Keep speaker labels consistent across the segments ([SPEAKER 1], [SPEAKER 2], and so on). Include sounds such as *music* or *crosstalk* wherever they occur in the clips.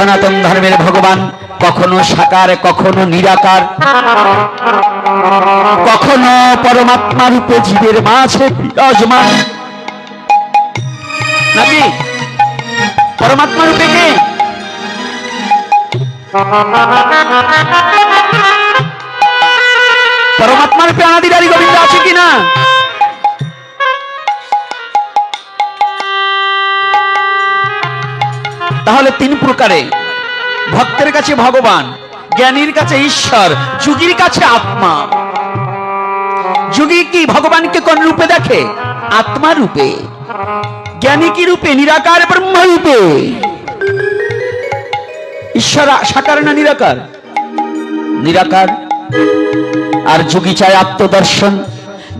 [SPEAKER 1] সনাতন ধর্মের ভগবান। কখনো সাকার, কখনো নিরাকার। কখনো পরমাত্মা রূপে জীবের মাঝে বিরাজমান। নাকি? পরমাত্মা রূপে কে? পরমাত্মা রূপে আনাদিদারি গোবিন্দ আছে কিনা? তাহলে তিন প্রকারে। ভক্তের কাছে ভগবান, জ্ঞানীর কাছে ঈশ্বর, যুগীর কাছে আত্মা। যুগী কি ভগবানকে কোন রূপে দেখে? আত্মা রূপে। জ্ঞানী কি রূপে? নিরাকার ব্রহ্ম রূপে ঈশ্বর সাকার না নিরাকার? নিরাকার। আর যোগী চায় আত্মদর্শন,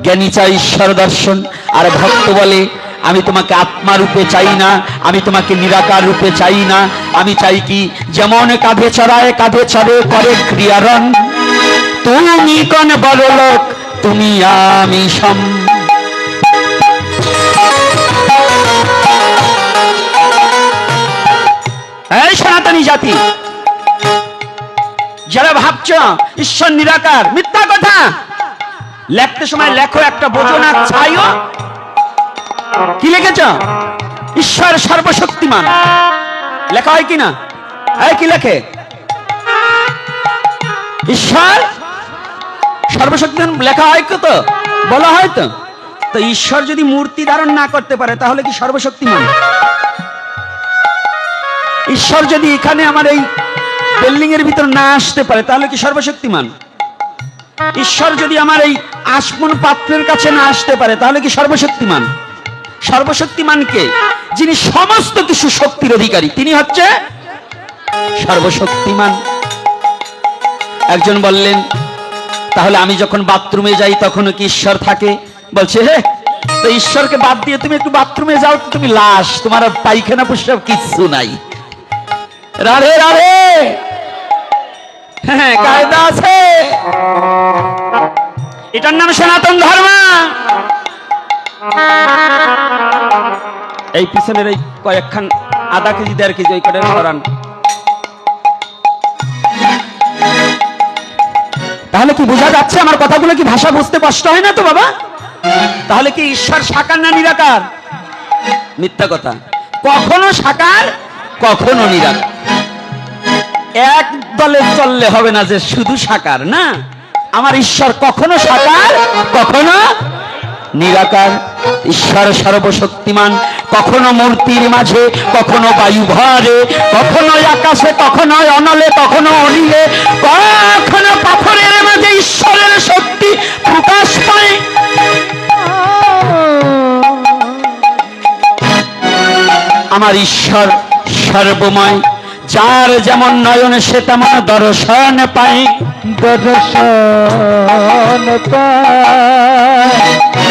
[SPEAKER 1] জ্ঞানী চায় ঈশ্বর দর্শন আর ভক্ত বলে আমি তোমাকে আত্মা রূপে চাই না, আমি তোমাকে নিরাকার রূপে চাই না। আমি চাই কি, যেমন কাঁধে চড়ায় কাঁধে চড়ে করে ক্রিয়ারণ। তুমি কোন বড় লোক তুমি আমি সম। সনাতনী জাতি, যারা ভাবছ ঈশ্বর নিরাকার, মিথ্যা কথা, লেখতে সময় লেখো একটা বোঝো না ছাইও। কি লিখেছ? ঈশ্বর সর্বশক্তিমান। লেখা হয় কি না এই কি লেখে? ঈশ্বর সর্বশক্তিমান লেখা হয় কত? বলা হয় তো। তো ঈশ্বর যদি মূর্তি ধারণ না করতে পারে, তাহলে কি সর্বশক্তিমান? ঈশ্বর যদি এখানে আমার এই বিল্ডিং এর ভিতর না আসতে পারে, তাহলে কি সর্বশক্তিমান? ঈশ্বর যদি আমার এই আসমন পাত্রের কাছে না আসতে পারে, তাহলে কি সর্বশক্তিমান? সর্বশক্তিমানকে যিনি সমস্ত কিছু শক্তির অধিকারী। তিনি হচ্ছে সর্বশক্তিমান। একজন বললেন, তাহলে আমি যখন বাথরুমে যাই, তখনও কি ঈশ্বর থাকে? বলছে, হে, তো ঈশ্বরকে বাদ দিয়ে তুমি একটু বাথরুমে যাও তুমি লাশ, তোমার পায়খানা পুষ্প কিচ্ছু নাই। রাধে রাধে! হ্যাঁ কায়দা আছে। এটার নাম সনাতন ধর্ম। এই পিছনের এই কয়েকখান আধা কেজি, দেড় কেজি ওই কটা সরান তাহলে কি বোঝা যাচ্ছে আমার কথাগুলো কি ভাষা বুঝতে কষ্ট হয় না তো, বাবা? তাহলে কি ঈশ্বর সাকার না নিরাকার? মিথ্যা কথা। কখনো সাকার কখনো নিরাকার। এক দলে চললে হবে না যে শুধু সাকার না? আমার ঈশ্বর কখনো সাকার কখনো নিরাকার, ঈশ্বর সর্বশক্তিমান, কখনো মূর্তির মাঝে, কখনো বায়ু ভরে, কখনো আকাশে, কখনো অনলে, কখনো অনিলে, কখনো পাথরের মাঝে ঈশ্বরের শক্তি প্রকাশ পায়। আমার ঈশ্বর সর্বময়, যার যেমন নয়ন, সে তেমন দর্শন পায়।
[SPEAKER 2] দর্শন পায়।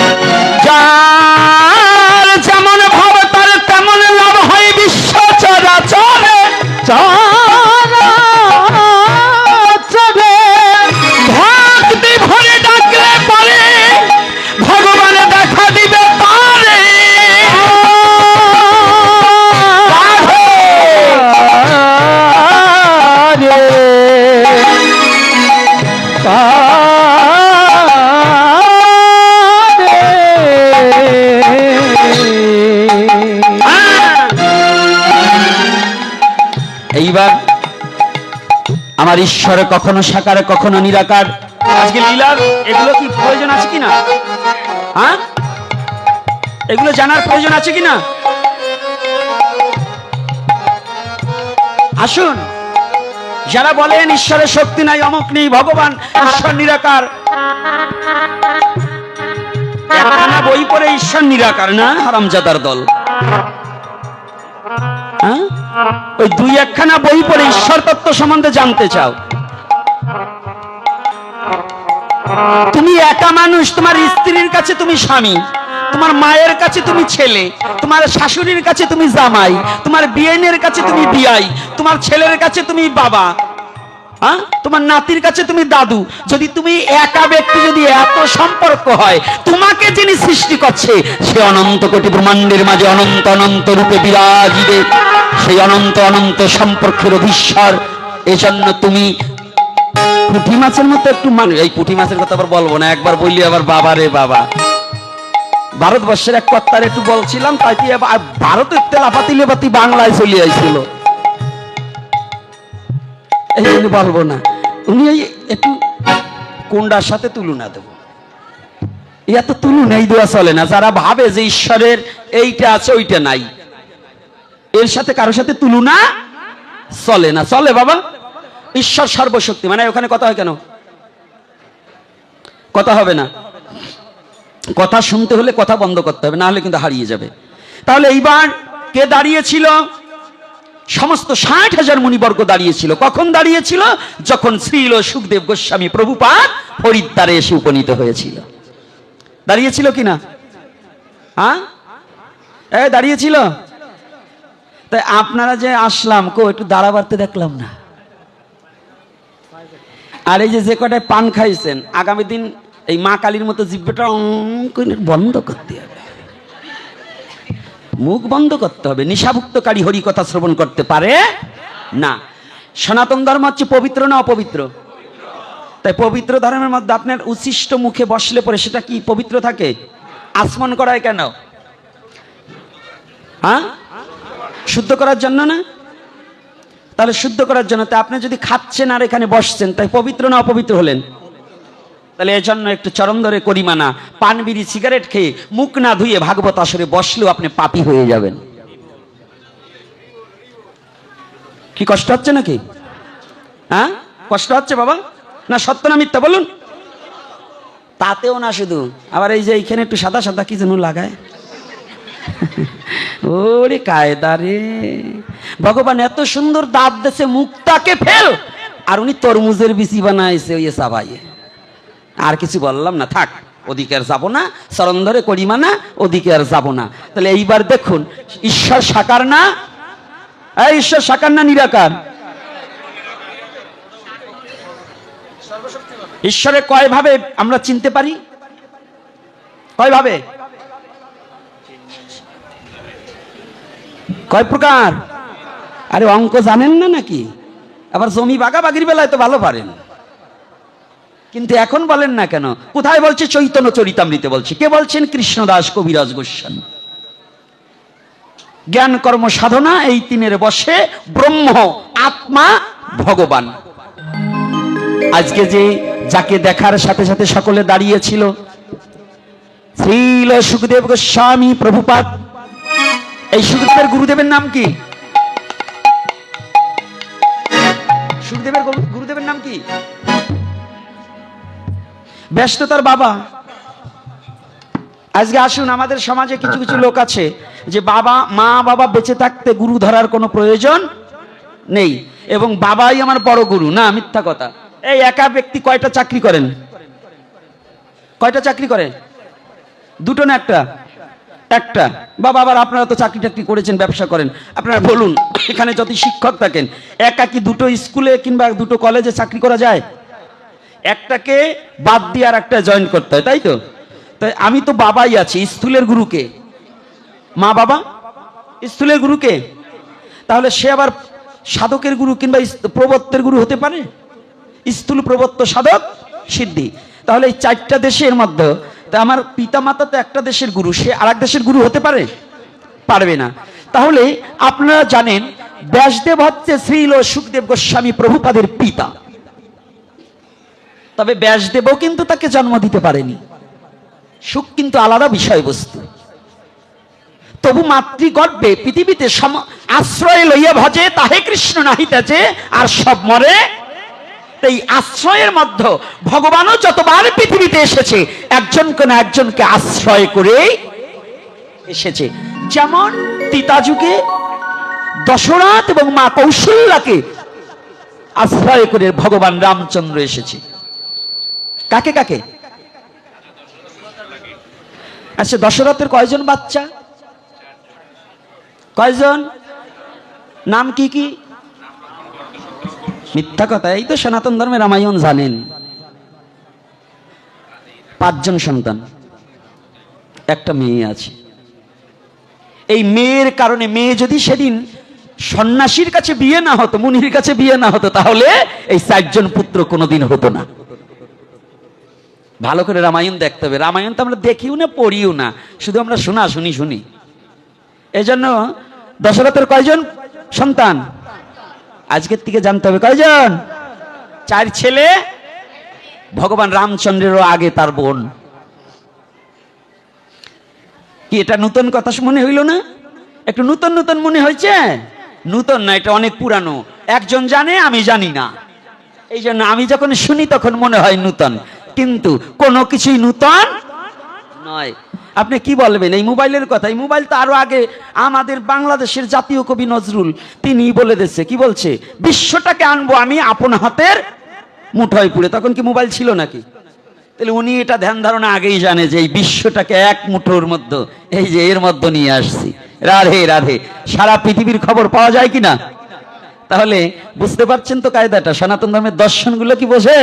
[SPEAKER 1] আমার ঈশ্বর কখনো সাকার, কখনো নিরাকার। আজকে লীলার, এগুলো কি প্রয়োজন আছে কিনা? হ্যাঁ? এগুলো জানার প্রয়োজন আছে কিনা? আসুন। যারা বলেন ঈশ্বরের শক্তি নাই, অমক নেই, ভগবান, ঈশ্বর নিরাকার। বই পড়ে ঈশ্বর নিরাকার না? হারামজাদার দল। হ্যাঁ? ওই দুই একখানা বই পড়ে ঈশ্বর তত্ত্ব সম্বন্ধে জানতে চাও। তুমি একা মানুষ, তোমার স্ত্রীর কাছে তুমি স্বামী, তোমার মায়ের কাছে তুমি ছেলে, তোমার শাশুড়ির কাছে তুমি জামাই, তোমার বিয়েনের কাছে তুমি বিয়াই, তোমার ছেলের কাছে তুমি বাবা। হ্যাঁ? তোমার নাতির কাছে তুমি দাদু। যদি তুমি একা ব্যক্তি যদি এত সম্পর্ক হয়, তোমাকে যিনি সৃষ্টি করছে, সে অনন্ত কোটি ব্রহ্মাণ্ডের মাঝে অনন্ত অনন্ত রূপে বিরাজিবে। সেই অনন্ত অনন্ত সম্পর্কের অধীশ্বর এজন্য তুমি পুঁটি মাছের মতো একটু মানুষ। এই পুঁটি মাছের কথা আবার বলব না, একবার বললি আবার বাবা রে বাবা। ভারতবর্ষের এক কর্তার একটু বলছিলাম, তাই ভারতের তেলাপাতি লেপাতি বাংলায় চলে আইছিল। বলব না। উনি ওই একটু কোনটার সাথে তুলনা দেব। এত তুলনা এই দেওয়া চলে না, যারা ভাবে যে ঈশ্বরের এইটা আছে, ওইটা নাই। এর সাথে কারোর সাথে তুলনা চলে না। চলে বাবা। ঈশ্বর সর্বশক্তি মানে ওখানে কথা হয় কেন? কথা হবে না। কথা শুনতে হলে কথা বন্ধ করতে হবে, না হলে কিন্তু হারিয়ে যাবে। তাহলে এইবার কে দাঁড়িয়েছিল? সমস্ত ষাট হাজার মুনিবর্গ দাঁড়িয়েছিল। কখন দাঁড়িয়েছিল? যখন শ্রীল সুখদেব গোস্বামী প্রভুপাদ হরিদ্বারে এসে উপনীত হয়েছিল। দাঁড়িয়েছিল কিনা? হ্যাঁ? এ, দাঁড়িয়েছিল? তাই আপনারা যে আসলাম, কো, একটু দাঁড়াবাড়তে দেখলাম না। আর এই যে যে কটায় পান খাইছেন, আগামী দিন এই মা কালীর মতো জিব্বটা বন্ধ করতে হবে। মুখ বন্ধ করতে হবে। নিশাভুক্তকারী হরি কথা শ্রবণ করতে পারে না। সনাতন ধর্ম হচ্ছে পবিত্র না অপবিত্র? তাই পবিত্র ধর্মের মধ্যে আপনার উচ্ছিষ্ট মুখে বসলে পরে সেটা কি পবিত্র থাকে? আসমন করায় কেন? হ্যাঁ? শুদ্ধ করার জন্য না? তাহলে শুদ্ধ করার জন্য। তাই আপনি যদি খাচ্ছেন আর এখানে বসছেন, তাই পবিত্র না অপবিত্র হলেন? তাহলে এই জন্য একটু চরম ধরে করিমানা পান বিড়ি, সিগারেট খেয়ে মুখ না ধুয়ে ভাগবত আসরে বসলেও আপনি পাপি হয়ে যাবেন। কি কষ্ট হচ্ছে নাকি? হ্যাঁ? কষ্ট হচ্ছে বাবা? না সত্য না মিথ্যা বলুন। তাতেও না শুধু। আবার এই যে এইখানে একটু সাদা সাদা কি যেন লাগায়। *laughs* ওরে কায়দা রে। ভগবান এত সুন্দর দাঁত দেশে মুখটাকে ফেল। আর উনি তরমুজের বিচি বানাইছে ওই সাবাইয়ে। আর কিছু বললাম না, থাক, ওদিকে আর যাব না চরণ ধরে করিমা না ওদিকে আর যাব না। তাহলে এইবার দেখুন, ঈশ্বর সাকার না? ঈশ্বর সাকার না নিরাকার? ঈশ্বরের কয় ভাবে আমরা চিনতে পারি? কয় ভাবে কয় প্রকার? আরে অঙ্ক জানেন না নাকি? আবার জমি বাগা বাগির বেলায় তো ভালো পারেন। কিন্তু এখন বলেন না কেন? কোথায় বলছে? চৈতন্য চরিতামৃতে বলছে। কে বলছেন? কৃষ্ণদাস কবিরাজ গোস্বামী। জ্ঞান কর্ম সাধনা, এই তিনের বসে ব্রহ্ম, আত্মা, ভগবান। আজকে যে যাকে দেখার সাথে সাথে সকলে দাঁড়িয়েছিল, শ্রীল সুখদেব গোস্বামী প্রভুপাত এই সুখদেবের গুরুদেবের নাম কি? সুখদেবের গুরুদেবের নাম কি? ব্যস্ততার বাবা। আজকে আসুন, আমাদের সমাজে কিছু কিছু লোক আছে যে বাবা, মা, বাবা বেঁচে থাকতে গুরু ধরার কোনো প্রয়োজন নেই এবং বাবাই আমার বড় গুরু। না, মিথ্যা কথা। এই একা ব্যক্তি কয়টা চাকরি করেন? কয়টা চাকরি করে? দুটো না একটা? একটা। বা বাবার আপনারা তো চাকরি টাকরি করেছেন, ব্যবসা করেন। আপনারা বলুন, এখানে যদি শিক্ষক থাকেন, একা কি দুটো স্কুলে কিংবা দুটো কলেজে চাকরি করা যায়? একটাকে বাদ দিয়ে আর একটা জয়েন করতে হয়, তাই তো? তাই আমি তো বাবাই আছি, স্থূলের গুরুকে। মা বাবা? স্থূলের গুরুকে? তাহলে সে আবার সাধকের গুরু কিংবা প্রবত্তের গুরু হতে পারে? স্থূল প্রবত্ত সাধক সিদ্ধি। তাহলে এই চারটা দেশের মধ্যে, তা আমার পিতা মাতা তো একটা দেশের গুরু, সে আর দেশের গুরু হতে পারে? পারবে না। তাহলে আপনারা জানেন, ব্যাসদেব হচ্ছে শ্রীল সুখদেব গোস্বামী প্রভুপাদের পিতা। তবে ব্যাসদেবও কিন্তু তাকে জন্ম দিতে পারেনি। সুখ কিন্তু আলাদা বিষয়বস্তু। তবু মাতৃগর্ভে পৃথিবীতে আশ্রয় লইয়া ভজে, তাহে কৃষ্ণ নাহিতেছে, আর সব মরে। এই আশ্রয়ের মধ্যে ভগবানও যতবার পৃথিবীতে এসেছে, একজনকে না একজনকে আশ্রয় করে এসেছে। যেমন তিতা যুগে দশরথ এবং মা কৌশল্যাকে আশ্রয় করে ভগবান রামচন্দ্র এসেছে। কাকে কাকে? আচ্ছা দশরথের কয়জন বাচ্চা? কয়জন? নাম কি কি? মিথ্যা কথা, এই তো সনাতন ধর্মের রামায়ণ জানেন। পাঁচজন সন্তান। একটা মেয়ে আছে। এই মেয়ের কারণে মেয়ে যদি সেদিন সন্ন্যাসীর কাছে বিয়ে না হতো, মুনির কাছে বিয়ে না হতো, তাহলে এই চারজন পুত্র কোনোদিন হতো না। ভালো করে রামায়ণ দেখতে হবে। রামায়ণ তো আমরা দেখিও না, পড়িও না। শুধু আমরা শোনা, শুনি শুনি। এই জন্য দশরথের কয়জন সন্তান? আজকের থেকে জানতে হবে। কয়জন? চার ছেলে। ভগবান রামচন্দ্রেরও আগে তার বোন। কি এটা নতুন কথা মনে হইল না? একটু নতুন নতুন মনে হয়েছে? নতুন না, এটা অনেক পুরানো। একজন জানে, আমি জানি না। এই জন্য আমি যখন শুনি, তখন মনে হয় নূতন। কিন্তু কোনো কিছুই নূতন নয়। আপনি কি বলবেন? এই মোবাইলের কথা। এই মোবাইল তো আরও আগে আমাদের বাংলাদেশের জাতীয় কবি নজরুল, তিনি বলে দিচ্ছে কি বলছে? বিশ্বটাকে আনব আমি আপন হাতের মুঠোয় পুড়ে। তখন কি মোবাইল ছিল নাকি? তাহলে উনি এটা ধ্যান ধারণা আগেই জানে যে এই বিশ্বটাকে এক মুঠোর মধ্যে, এই যে এর মধ্যে নিয়ে আসছি। রাধে রাধে। সারা পৃথিবীর খবর পাওয়া যায় কিনা? তাহলে বুঝতে পারছেন তো কায়দাটা? সনাতন ধর্মের দর্শনগুলো কি বোঝে?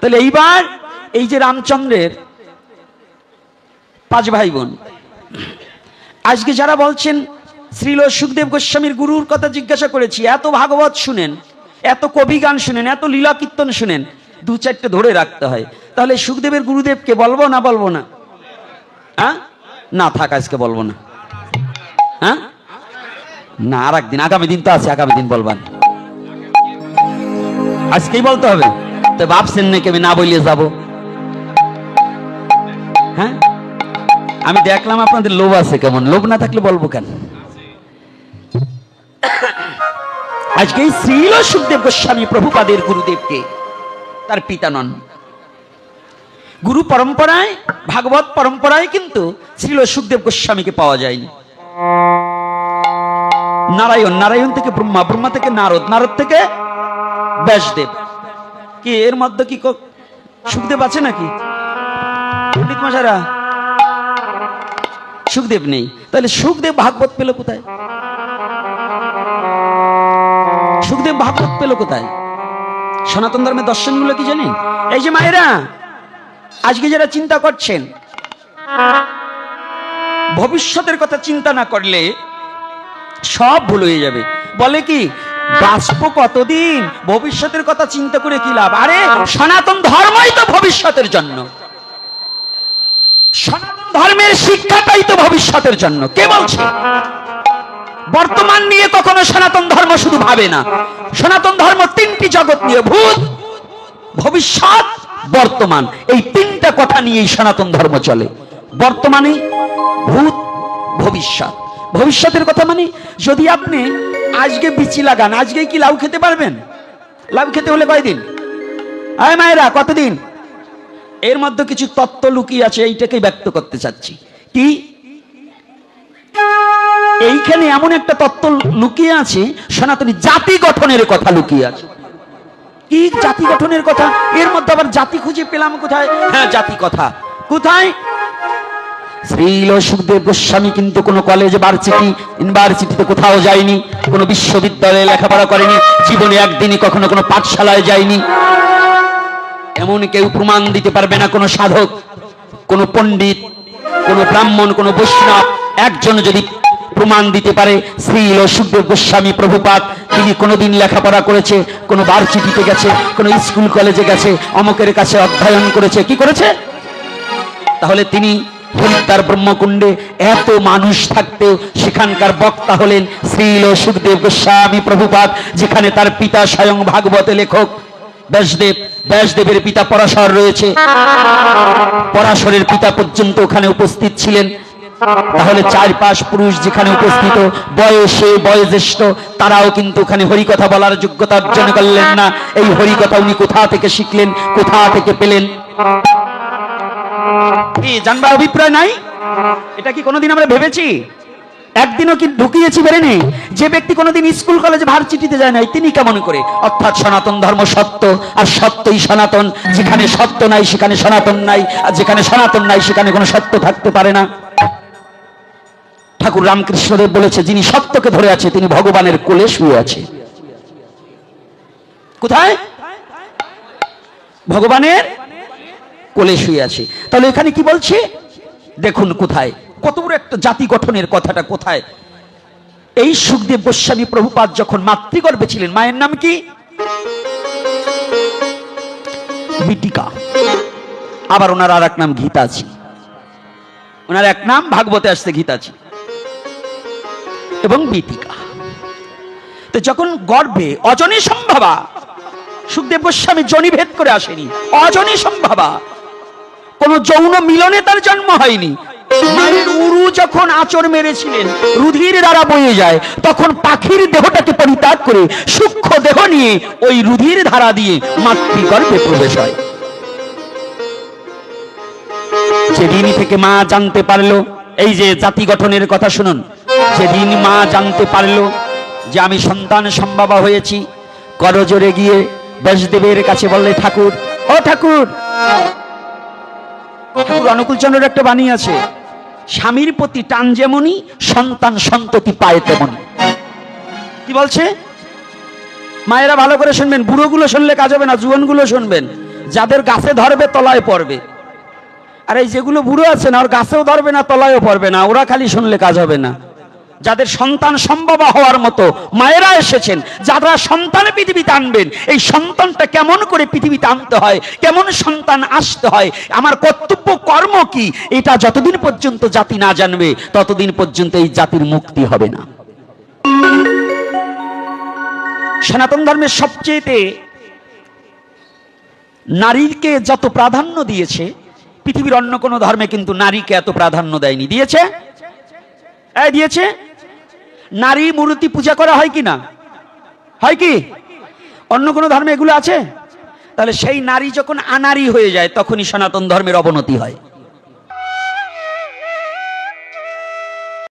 [SPEAKER 1] তাহলে এইবার এই যে রামচন্দ্রের পাঁচ ভাই বোন, আজকে যারা বলছেন শ্রীল সুখদেব গোস্বামীর গুরুর কথা জিজ্ঞাসা করেছি, এত ভাগবত শুনেন, এত কবি গান শুনেন, এত লীলা কীর্তন শুনেন, দু চারটে ধরে রাখতে হয়। তাহলে সুখদেবের গুরুদেবকে বলব না বলব না? হ্যাঁ? না থাক, আজকে বলব না। হ্যাঁ? না, আর একদিন, আগামী দিন তো আছে, আগামী দিন বলবান। আজকেই বলতে হবে? তো ভাবছেন নাকি আমি না বলিয়ে যাব। হ্যাঁ? আমি দেখলাম আপনাদের লোভ আছে কেমন? লোভ না থাকলে বলব কেন? আজকে শ্রীল সুখদেব গোস্বামী প্রভুপাদের গুরুদেবকে তার পিতা নন। গুরু পরম্পরায়, ভাগবত পরম্পরায় কিন্তু শ্রীল সুখদেব গোস্বামীকে পাওয়া যায়নি। নারায়ণ নারায়ণ থেকে ব্রহ্মা ব্রহ্মা থেকে নারদ নারদ থেকে ব্যাসদেব কি, এর মধ্যে কি সুখদেব আছে নাকি? পণ্ডিত মশারা সুখদেব নেই। তাহলে সুখদেব ভাগবত পেল কোথায়? সুখদেব ভাগবত পেল কোথায়? সনাতন ধর্মের দর্শনগুলো কি জানেন? এই যে মায়েরা, আজকে যারা চিন্তা করছেন, ভবিষ্যতের কথা চিন্তা না করলে সব ভুল হয়ে যাবে। বলে কি বাষ্প কতদিন? ভবিষ্যতের কথা চিন্তা করে কি লাভ? আরে, সনাতন ধর্মই তো ভবিষ্যতের জন্য। সনাতন ধর্মের শিক্ষাটাই তো ভবিষ্যতের জন্য। কে বলছে? বর্তমান নিয়ে কখনো সনাতন ধর্ম শুধু ভাবে না। সনাতন ধর্ম তিনটি জগৎ নিয়ে ভূত, ভবিষ্যৎ, বর্তমান। এই তিনটা কথা নিয়েই সনাতন ধর্ম চলে। বর্তমানে ভূত, ভবিষ্যৎ। ভবিষ্যতের কথা মানে যদি আপনি আজকে বিচি লাগান, আজকে কি লাউ খেতে পারবেন? লাউ খেতে হলে কয়দিন? আয় মায়েরা, কতদিন? এর মধ্যে কিছু তত্ত্ব লুকিয়ে আছে, এইটাকেই ব্যক্ত করতে চাচ্ছি। কি? এইখানে এমন একটা তত্ত্ব লুকিয়ে আছে, সনাতনী জাতি গঠনের কথা লুকিয়ে আছে। কি জাতি গঠনের কথা? এর মধ্যে আবার জাতি খুঁজে পেলাম কোথায়? হ্যাঁ জাতি কথা। কোথায়? শ্রীল সুখদেব গোস্বামী কিন্তু কোনো কলেজ ভার্সিটি ইউনিভার্সিটিতে কোথাও যায়নি, কোনো বিশ্ববিদ্যালয়ে লেখাপড়া করেনি, জীবনে একদিনই কখনো কোনো পাঠশালায় যায়নি। এমন কেউ প্রমাণ দিতে পারবে না কোনো সাধক, কোনো পণ্ডিত, কোনো ব্রাহ্মণ, কোনো বৈষ্ণব। একজন যদি প্রমাণ দিতে পারে, শ্রীল সুখদেব গোস্বামী প্রভুপাত তিনি কোনোদিন লেখাপড়া করেছে, কোনো ভার্সিটিতে গেছে, কোনো স্কুল কলেজে গেছে, অমকের কাছে অধ্যয়ন করেছে, কি করেছে? তাহলে তিনি হরিদ্বার ব্রহ্মকুণ্ডে এত মানুষ থাকতেও সেখানকার বক্তা হলেন শ্রীল সুখদেব গোস্বামী প্রভুপাত যেখানে তার পিতা স্বয়ং ভাগবতে লেখক। ব্যাসদেব, ব্যাসদেবের পিতা পরাশর রয়েছে। পরাশরের পিতা পর্যন্ত ওখানে উপস্থিত ছিলেন। তাহলে চার পাঁচ পুরুষ যেখানে উপস্থিত, বয়সে বয়োজ্যেষ্ঠ, তারাও কিন্তু ওখানে হরিকথা বলার যোগ্যতা অর্জন করলেন না। এই হরিকথা উনি কোথা থেকে শিখলেন, কোথা থেকে পেলেন? কি, জানবার অভিপ্রায় নাই? এটা কি কোনোদিন আমরা ভেবেছি? একদিনও কি ঢুকিয়েছি বেরেনি যে ব্যক্তি কোনোদিন স্কুল, কলেজ, ভার্সিটিতে যায় নাই, তিনি কেমন করে? অর্থাৎ সনাতন ধর্ম সত্য, আর সত্যই সনাতন। যেখানে সত্য নাই, সেখানে সনাতন নাই, আর যেখানে সনাতন নাই, সেখানে কোনো সত্য থাকতে পারে না। ঠাকুর রামকৃষ্ণদেব বলেছে, যিনি সত্যকে ধরে আছে, তিনি ভগবানের কোলে শুয়ে আছে। কোথায়? ভগবানের কোলে শুয়ে আছে। তাহলে এখানে কি বলছে? দেখুন কোথায়। কত বড় একটা জাতি গঠনের কথাটা কোথায়। এই সুখদেব গোস্বামী প্রভুপাদ যখন মাতৃগর্ভে ছিলেন, মায়ের নাম কি? বিটিকা। আবার ওনার আর এক নাম গীতাজি। ওনার এক নাম ভাগবতে আসতে গীতাজি। এবং বিতিকা তো যখন গর্ভে অজনী সম্ভাবা, সুখদেব গোস্বামী জনিভেদ করে আসেনি, অজনী সম্ভাবা কোন যৌন মিলনে তার জন্ম হয়নি। মায়ের উরু যখন আচর মেরেছিলেন, রুধির দ্বারা বয়ে যায়, তখন পাখির দেহটাকে পরিত্যাগ করে সূক্ষ্ম দেহ নিয়ে ওই রুধির ধারা দিয়ে মাতৃগর্ভে প্রবেশ হয়। যেদিন থেকে মা জানতে পারল, এই যে জাতি গঠনের কথা শুনুন, যেদিন মা জানতে পারল যে আমি সন্তান সম্ভাবা হয়েছি, করজোরে গিয়ে ব্যাসদেবের কাছে বললে, ঠাকুর, ও ঠাকুর ঠাকুর অনুকূলচন্দ্রের একটা বাণী আছে, স্বামীর প্রতি টান যেমনই, সন্তান সন্ততি পায় তেমনই। কি বলছে? মায়েরা ভালো করে শুনবেন, বুড়োগুলো শুনলে কাজ হবে না, জুয়ানগুলো শুনবেন, যাদের গাছে ধরবে তলায় পড়বে। আর এই যেগুলো বুড়ো আছে না, ওর গাছেও ধরবে না, তলায়ও পড়বে না, ওরা খালি শুনলে কাজ হবে না। যাদের সন্তান সম্ভব হওয়ার মতো মায়েরা এসেছেন, যারা সন্তান পৃথিবীতে আনবেন, এই সন্তানটা কেমন করে পৃথিবীতে আনতে হয়, কেমন সন্তান আসতে হয়, আমার কর্তব্য কর্ম কি, এটা যতদিন পর্যন্ত জাতি না জানবে, ততদিন পর্যন্ত এই জাতির মুক্তি হবে না। সনাতন ধর্মের সবচেয়েতে নারীকে যত প্রাধান্য দিয়েছে, পৃথিবীর অন্য কোনো ধর্মে কিন্তু নারীকে এত প্রাধান্য দেয়নি। দিয়েছে? দিয়েছে? নারী মূর্তি পূজা করা হয় কি না? হয় কি? অন্য কোনো ধর্মে এগুলো আছে? তাহলে সেই নারী যখন আনারি হয়ে যায়, তখনই সনাতন ধর্মের অবনতি হয়।